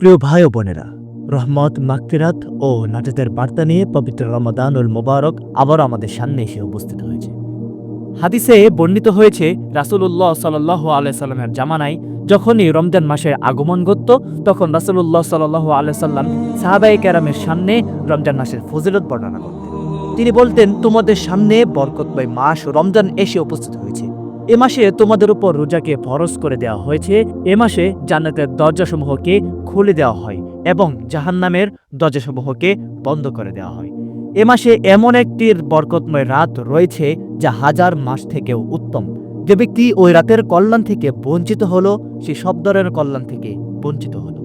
প্রিয় ভাই ও বোনেরা, রহমত, মাগফিরাত ও নাজাতের বার্তা নিয়ে পবিত্র রমাদানুল মোবারক আবার আমাদের সামনে এসে উপস্থিত হয়েছে। হাদিসে বর্ণিত হয়েছে, রাসূলুল্লাহ সাল্লাহ আলাইসাল্লামের জামানায় যখনই রমজান মাসের আগমন ঘটত, তখন রাসূলুল্লাহ সাল্লাহ আলাইসাল্লাম সাহাবাই ক্যারামের সামনে রমজান মাসের ফজিলত বর্ণনা করতেন। তিনি বলতেন, তোমাদের সামনে বরকতময় মাস রমজান এসে উপস্থিত হয়েছে। এ মাসে তোমাদের উপর রোজাকে ফরজ করে দেওয়া হয়েছে। এ মাসে জান্নাতের দরজাসমূহকে খুলে দেওয়া হয় এবং জাহান্নামের দরজাসমূহকে বন্ধ করে দেওয়া হয়। এ মাসে এমন একটি বরকতময় রাত রয়েছে যা হাজার মাস থেকেও উত্তম। যে ব্যক্তি ওই রাতের কল্যাণ থেকে বঞ্চিত হলো, সে সব ধরনের কল্যাণ থেকে বঞ্চিত হলো।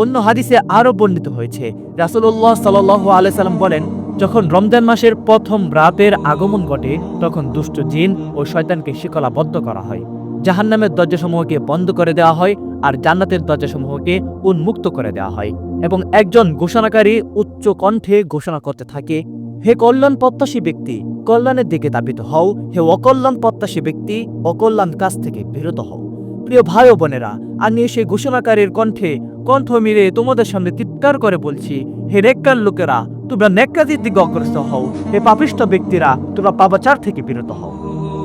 অন্য হাদিসে আরও বর্ণিত হয়েছে রাসুল্লাহ সাল্লাল্লাহু আলাইহি সাল্লাম বলেন যখন রমজান মাসের প্রথম রাতের আগমন ঘটে, তখন দুষ্ট জিন ও শয়তানকে শিকলাবদ্ধ করা হয়। জাহান্নামের দরজাসমূহকে বন্ধ করে দেওয়া হয় আর জান্নাতের দরজাসমূহকে উন্মুক্ত করে দেওয়া হয় এবং একজন ঘোষণাকারী উচ্চ কণ্ঠে ঘোষণা করতে থাকে, হে কল্যাণ প্রত্যাশী ব্যক্তি, কল্যাণের দিকে দাবিত হও। হে অকল্যাণ প্রত্যাশী ব্যক্তি, অকল্যাণ কাজ থেকে বিরত হও। প্রিয় ভাই ও বোনেরা, আমি সেই ঘোষণাকারীর কণ্ঠে কণ্ঠ মিলে তোমাদের সামনে চিৎকার করে বলছি, হে নেককার লোকেরা তোমরা নেককাজির দিকে অগ্রসর হও। হে পাপিষ্ট ব্যক্তিরা, তোমরা পাপাচার থেকে বিরত হও।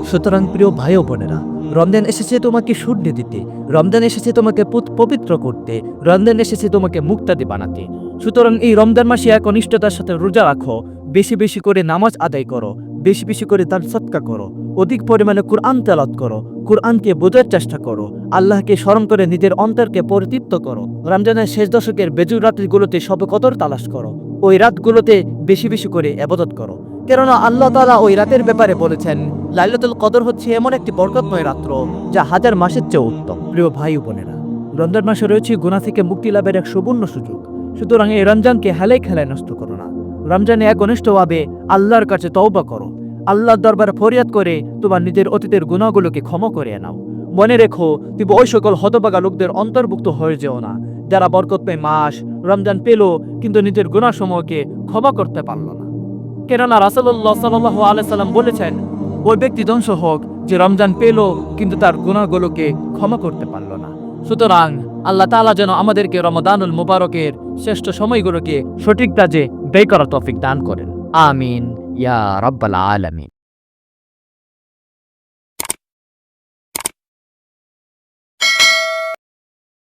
সুতরাং প্রিয় ভাই ও বোনেরা, রমজান এসেছে তোমাকে সূর্য দিতে, রমজান এসেছে তোমাকে পবিত্র করতে, রমজান এসেছে তোমাকে মুক্তাদি বানাতে। সুতরাং এই রমজান মাসে এক অনিষ্টতার সাথে রোজা রাখো, বেশি বেশি করে নামাজ আদায় করো, বেশি বেশি করে তার সৎকা করো, অধিক পরিমাণে কুরআন তেলাত করো, কুরআনকে বোঝার চেষ্টা করো, আল্লাহকে স্মরণ করে নিজের অন্তরকে পরিতৃপ্ত করো। রমজানের শেষ দশকের বেজুর রাত্রিগুলোতে সবে কদর তালাশ করো ওই রাতগুলোতে বেশি বেশি করে এবাদত করো। কেননা আল্লাহ তাআলা ওই রাতের ব্যাপারে বলেছেন, লাইলাতুল কদর হচ্ছে এমন একটি বরকতময় রাত্র যা হাজার মাসের চেয়ে উত্তম। প্রিয় ভাই বোনেরা, রমজান মাসে রয়েছে গুনাহ থেকে মুক্তি লাভের এক সুবর্ণ সুযোগ। সুতরাং এই রমজানকে হেলায় খেলায় নষ্ট করো না। রমজানে এক অনিষ্টভাবে আল্লাহর কাছে তওবা করো। আল্লাহর দরবারে ফরিয়াদ করে তোমার নিজের অতীতের গুণাগুলোকে ক্ষমা করে নাও। মনে রেখো, তুমি ওই সকল হতবাগা লোকদের অন্তর্ভুক্ত হয়ে যেও না, যারা বরকতময় মাস রমজান পেল, কিন্তু নিজের গুণাসমূহকে ক্ষমা করতে পারল না। কেননা রাসূলুল্লাহ সাল্লাল্লাহু আলাইহি সাল্লাম বলেছেন, ওই ব্যক্তি ধ্বংস হোক, যে রমজান পেল, কিন্তু তার গুণাগুলোকে ক্ষমা করতে পারল না। সুতরাং আল্লাহ তাআলা যেন আমাদেরকে রমদানুল মুবারকের শ্রেষ্ঠ সময়গুলোকে সঠিক কাজে ব্যয় করার তৌফিক দান করেন। আমিন। ইয়া রাব্বাল আলামিন।